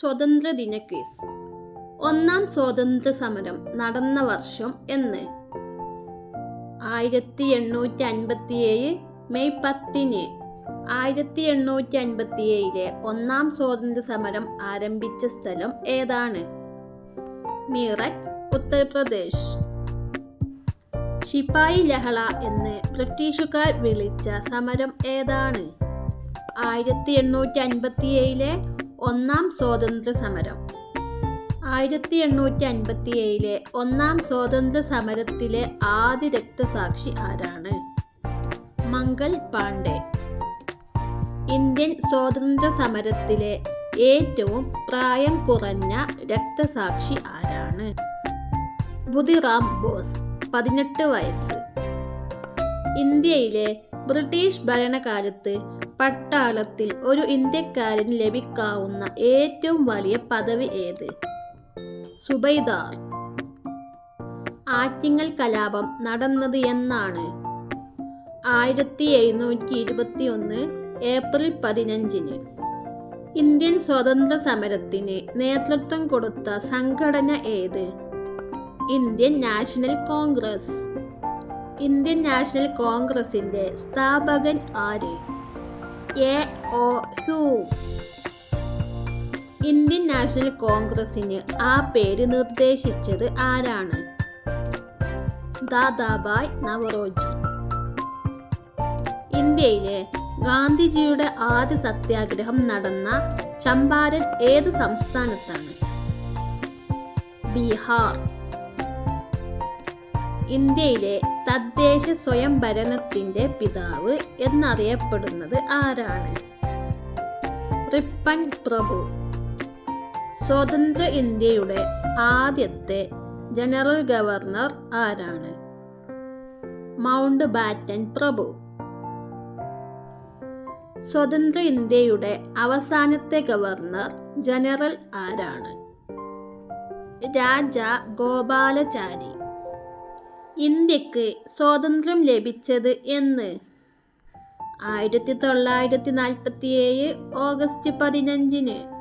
സ്വതന്ത്രദിന quiz ഒന്നാം സ്വാതന്ത്ര്യ സമരം നടന്ന വർഷം എന്ന്. ആയിരത്തി എണ്ണൂറ്റി അൻപത്തിയേഴ് മെയ് പത്തിന്. ആയിരത്തി എണ്ണൂറ്റി അൻപത്തിയേഴിലെ ഒന്നാം സ്വാതന്ത്ര്യ സമരം ആരംഭിച്ച സ്ഥലം ഏതാണ്? മീററ്റ് ഉത്തർപ്രദേശ്. ശിപായി ലഹള എന്ന് ബ്രിട്ടീഷുകാർ വിളിച്ച സമരം ഏതാണ്? ആയിരത്തി എണ്ണൂറ്റി അൻപത്തിയേഴിലെ ഒന്നാം സ്വാതന്ത്ര്യ സമരം ആയിരത്തി എണ്ണൂറ്റി അൻപത്തി ഏഴിലെ ഒന്നാം സ്വാതന്ത്ര്യ സമരത്തിലെ ആദ്യ രക്തസാക്ഷി ആരാണ്? മംഗൾ പാണ്ഡെ. ഇന്ത്യൻ സ്വാതന്ത്ര്യ സമരത്തിലെ ഏറ്റവും പ്രായം കുറഞ്ഞ രക്തസാക്ഷി ആരാണ്? ബുദിറാം ബോസ് പതിനെട്ട് വയസ്സ്. ഇന്ത്യയിലെ ബ്രിട്ടീഷ് ഭരണകാലത്ത് പട്ടാളത്തിൽ ഒരു ഇന്ത്യക്കാരന് ലഭിക്കാവുന്ന ഏറ്റവും വലിയ പദവി ഏത്? സുബൈദാർ ആറ്റിങ്ങൽ കലാപം നടന്നത് എന്നാണ്. ആയിരത്തി എഴുന്നൂറ്റി ഇരുപത്തി ഒന്ന് ഏപ്രിൽ പതിനഞ്ചിന് ഇന്ത്യൻ സ്വാതന്ത്ര്യ സമരത്തിന് നേതൃത്വം കൊടുത്ത സംഘടന ഏത്? Indian National Congress. Indian National കോൺഗ്രസിന്റെ സ്ഥാപകൻ ആര്? A O Hume Indian National കോൺഗ്രസിന് ആ പേര് നിർദ്ദേശിച്ചത് ആരാണ്? ദാദാബായ് നവറോജി. ഇന്ത്യയിലെ ഗാന്ധിജിയുടെ ആദ്യ സത്യാഗ്രഹം നടന്ന ചമ്പാരൻ ഏത് സംസ്ഥാനത്താണ്? ബീഹാർ. ഇന്ത്യയിലെ തദ്ദേശ സ്വയംഭരണത്തിന്റെ പിതാവ് എന്നറിയപ്പെടുന്നത് ആരാണ്? റിപ്പൺ പ്രഭു. സ്വതന്ത്ര ഇന്ത്യയുടെ ആദ്യത്തെ ജനറൽ ഗവർണർ ആരാണ്? മൗണ്ട് ബാറ്റൻ പ്രഭു. സ്വതന്ത്ര ഇന്ത്യയുടെ അവസാനത്തെ ഗവർണർ ജനറൽ ആരാണ്? രാജ ഗോപാലചാരി. ഇന്ത്യയ്ക്ക് സ്വാതന്ത്ര്യം ലഭിച്ചത് എന്ന്. ആയിരത്തി തൊള്ളായിരത്തി നാൽപ്പത്തി ഏഴ് ഓഗസ്റ്റ് പതിനഞ്ചിന്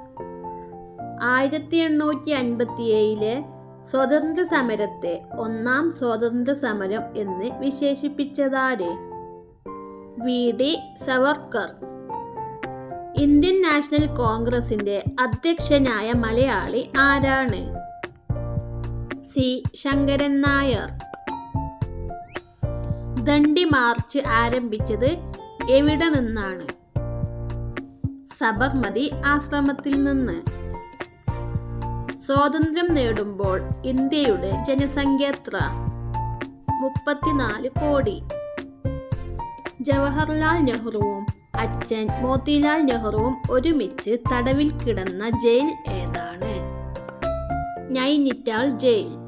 ആയിരത്തി എണ്ണൂറ്റി അൻപത്തി ഏഴിലെ സ്വാതന്ത്ര്യ സമരത്തെ ഒന്നാം സ്വാതന്ത്ര്യ സമരം എന്ന് വിശേഷിപ്പിച്ചതാര്? V. D. Savarkar. Indian National കോൺഗ്രസിന്റെ അധ്യക്ഷനായ മലയാളി ആരാണ്? സി. ശങ്കരൻ നായർ. ദണ്ഡി മാർച്ച് ആരംഭിച്ചത് എവിടെ നിന്നാണ്? സബർമതി ആശ്രമത്തിൽ നിന്ന്. സ്വാതന്ത്ര്യം നേടുമ്പോൾ ഇന്ത്യയുടെ ജനസംഖ്യ എത്ര? മുപ്പത്തിനാല് കോടി. ജവഹർലാൽ നെഹ്റുവും അച്ഛൻ മോത്തിലാൽ നെഹ്റുവും ഒരുമിച്ച് തടവിൽ കിടന്ന ജയിൽ ഏതാണ്? Nainital jail.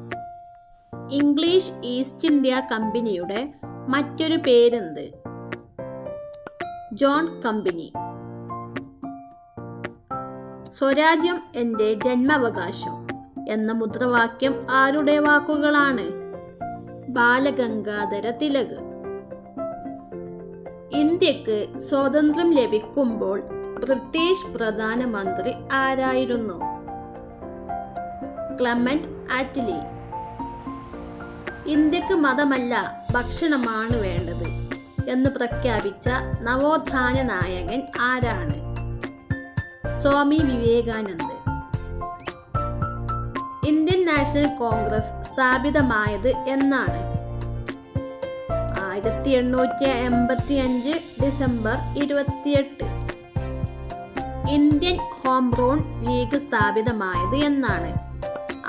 English East India കമ്പനിയുടെ മറ്റൊരു പേരെന്ത്? John company. സ്വരാജ്യം എന്റെ ജന്മാവകാശം എന്ന മുദ്രാവാക്യം ആരുടെ വാക്കുകളാണ്? ബാലഗംഗാധര തിലക്. ഇന്ത്യയ്ക്ക് സ്വാതന്ത്ര്യം ലഭിക്കുമ്പോൾ ബ്രിട്ടീഷ് പ്രധാനമന്ത്രി ആരായിരുന്നു? Clement Attlee. ഇന്ത്യയ്ക്ക് മതമല്ല ഭക്ഷണമാണ് വേണ്ടത് എന്ന് പ്രഖ്യാപിച്ച നവോത്ഥാന നായകൻ ആരാണ്? Swami Vivekanand Indian National Congress സ്ഥാപിതമായത് എന്നാണ്. ആയിരത്തി എണ്ണൂറ്റി എൺപത്തി അഞ്ച് ഡിസംബർ ഇരുപത്തിയെട്ട്. ഇന്ത്യൻ ഹോം റൂൾ ലീഗ് സ്ഥാപിതമായത് എന്നാണ്.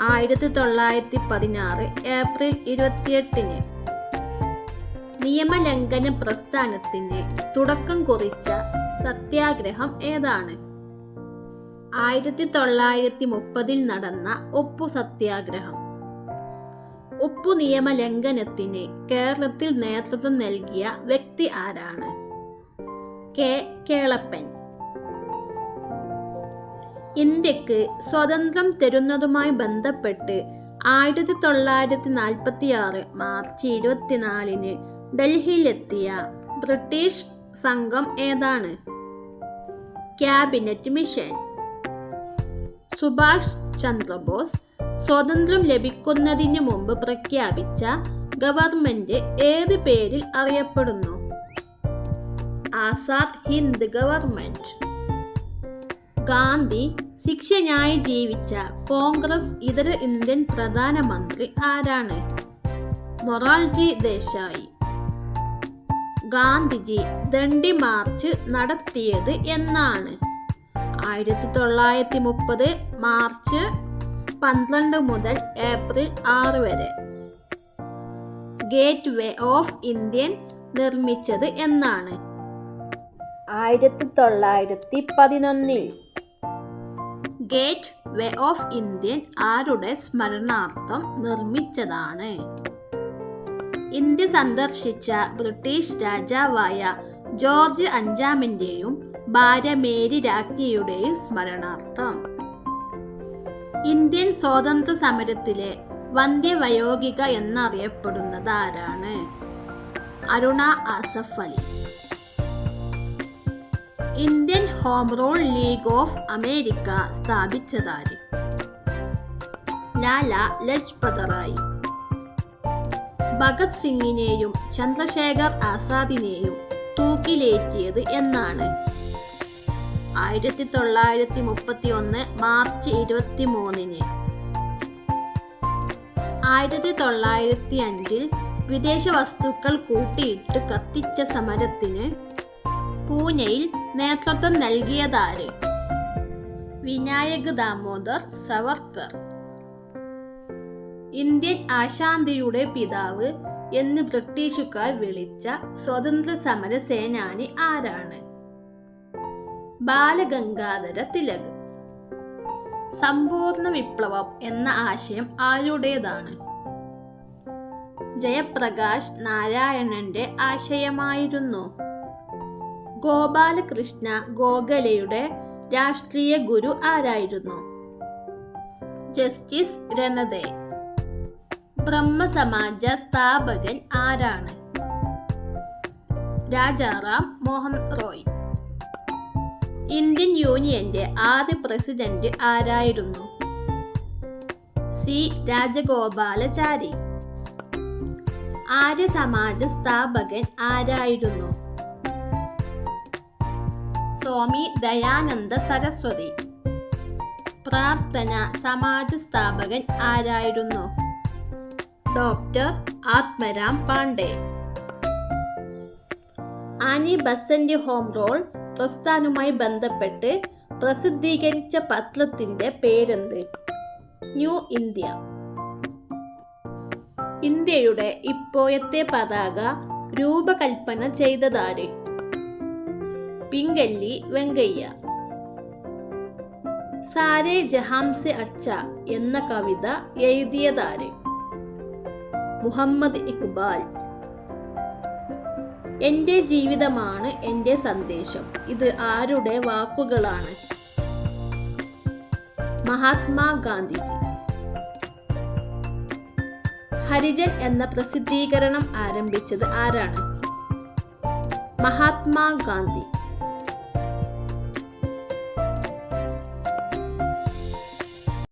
ആയിരത്തി തൊള്ളായിരത്തി പതിനാറ് ഏപ്രിൽ ഇരുപത്തിയെട്ടിന് നിയമലംഘന പ്രസ്ഥാനത്തിന് തുടക്കം കുറിച്ച സത്യാഗ്രഹം ഏതാണ്? ആയിരത്തി തൊള്ളായിരത്തി മുപ്പതിൽ നടന്ന ഉപ്പു സത്യാഗ്രഹം. ഉപ്പു നിയമ ലംഘനത്തിന് കേരളത്തിൽ നേതൃത്വം നൽകിയ വ്യക്തി ആരാണ്? കെ. കേളപ്പൻ. ഇന്ത്യയ്ക്ക് സ്വാതന്ത്ര്യം തരുന്നതുമായി ബന്ധപ്പെട്ട് ആയിരത്തി തൊള്ളായിരത്തി നാൽപ്പത്തി ആറ് മാർച്ച് ഇരുപത്തിനാലിന് ഡൽഹിയിലെത്തിയ ബ്രിട്ടീഷ് സംഘം ഏതാണ്? Cabinet mission. സുഭാഷ് ചന്ദ്രബോസ് സ്വാതന്ത്ര്യം ലഭിക്കുന്നതിന് മുമ്പ് പ്രഖ്യാപിച്ച ഗവൺമെന്റ് ഏത് പേരിൽ അറിയപ്പെടുന്നു? ആസാദ് ഹിന്ദ് ഗവൺമെന്റ്. ഗാന്ധി ശിക്ഷനായി ജീവിച്ച കോൺഗ്രസ് ഇതര ഇന്ത്യൻ പ്രധാനമന്ത്രി ആരാണ്? മൊറാൾജി ദേശായി. ഗാന്ധിജി ദണ്ഡി മാർച്ച് നടത്തിയത് എന്നാണ്. ആയിരത്തി തൊള്ളായിരത്തി മുപ്പത് മാർച്ച് പന്ത്രണ്ട് മുതൽ ഏപ്രിൽ ആറ് വരെ. ഗേറ്റ് വേ ഓഫ് ഇന്ത്യൻ നിർമ്മിച്ചത് എന്നാണ്. ആയിരത്തി തൊള്ളായിരത്തി പതിനൊന്നിൽ ഗേറ്റ് വേ ഓഫ് ഇന്ത്യൻ ആരുടെ സ്മരണാർത്ഥം നിർമ്മിച്ചതാണ്? ഇന്ത്യ സന്ദർശിച്ച ബ്രിട്ടീഷ് രാജാവായ ജോർജ് അഞ്ചാമിന്റെയും ഭാര്യ മേരി രാജ്ഞിയുടെയും സ്മരണാർത്ഥം. ഇന്ത്യൻ സ്വാതന്ത്ര്യ സമരത്തിലെ വന്ധ്യവയോഗിക എന്നറിയപ്പെടുന്നത് ആരാണ്? Aruna Asaf Ali. Indian home rule league of America സ്ഥാപിച്ചതാര്? Lala Lajpat Rai Bhagat സിംഗിനെയും ചന്ദ്രശേഖർ ആസാദിനെയും തൂക്കിലേറ്റിയത് എന്നാണ്. ആയിരത്തി തൊള്ളായിരത്തി മുപ്പത്തി ഒന്ന് മാർച്ച് ഇരുപത്തി മൂന്നിന് ആയിരത്തി തൊള്ളായിരത്തി അഞ്ചിൽ വിദേശ വസ്തുക്കൾ കൂട്ടിയിട്ട് കത്തിച്ച സമരത്തിന് പൂനെയിൽ നേതൃത്വം നൽകിയതാര്? വിനായക ദാമോദർ സവർക്കർ. ഇന്ത്യൻ ആശാന്തിയുടെ പിതാവ് എന്ന് ബ്രിട്ടീഷുകാർ വിളിച്ച സ്വതന്ത്ര സമര സേനാനി ആരാണ്? ബാലഗംഗാധര തിലക്. സമ്പൂർണ വിപ്ലവം എന്ന ആശയം ആരുടേതാണ്? ജയപ്രകാശ് നാരായണന്റെ ആശയമായിരുന്നു. ഗോപാലകൃഷ്ണ ഗോഖലയുടെ രാഷ്ട്രീയ ഗുരു ആരായിരുന്നു? ജസ്റ്റിസ് രണദേ ബ്രഹ്മസമാജ സ്ഥാപകൻ ആരാണ്? രാജാറാം മോഹൻ റോയ്. ഇന്ത്യൻ യൂണിയന്റെ ആദ്യ പ്രസിഡന്റ് ആരായിരുന്നു? സി. രാജഗോപാലചാരി. ആര്യ സമാജ സ്ഥാപകൻ ആരായിരുന്നു? സ്വാമി ദയാനന്ദ സരസ്വതി. പ്രാർത്ഥന സമാജ സ്ഥാപകൻ ആരായിരുന്നു? Doctor Atmaram Pande. Annie Besant Home Rule പ്രസ്ഥാനവുമായി ബന്ധപ്പെട്ട് പ്രസിദ്ധീകരിച്ച പത്രത്തിന്റെ പേരെന്ത്? New India. ഇന്ത്യയുടെ ഇപ്പോഴത്തെ പതാക രൂപകൽപ്പന ചെയ്തതാര്? പിങ്കല്ലി വെങ്കയ്യ. സാരേ ജഹാംസെ അച്ച എന്ന കവിത എഴുതിയതാര്? മുഹമ്മദ് ഇക്ബാൽ. എന്റെ ജീവിതമാണ് എന്റെ സന്ദേശം. ഇത് ആരുടെ വാക്കുകളാണ്? മഹാത്മാഗാന്ധിജി ഹരിജൻ എന്ന പ്രസിദ്ധീകരണം ആരംഭിച്ചത് ആരാണ്? മഹാത്മാഗാന്ധി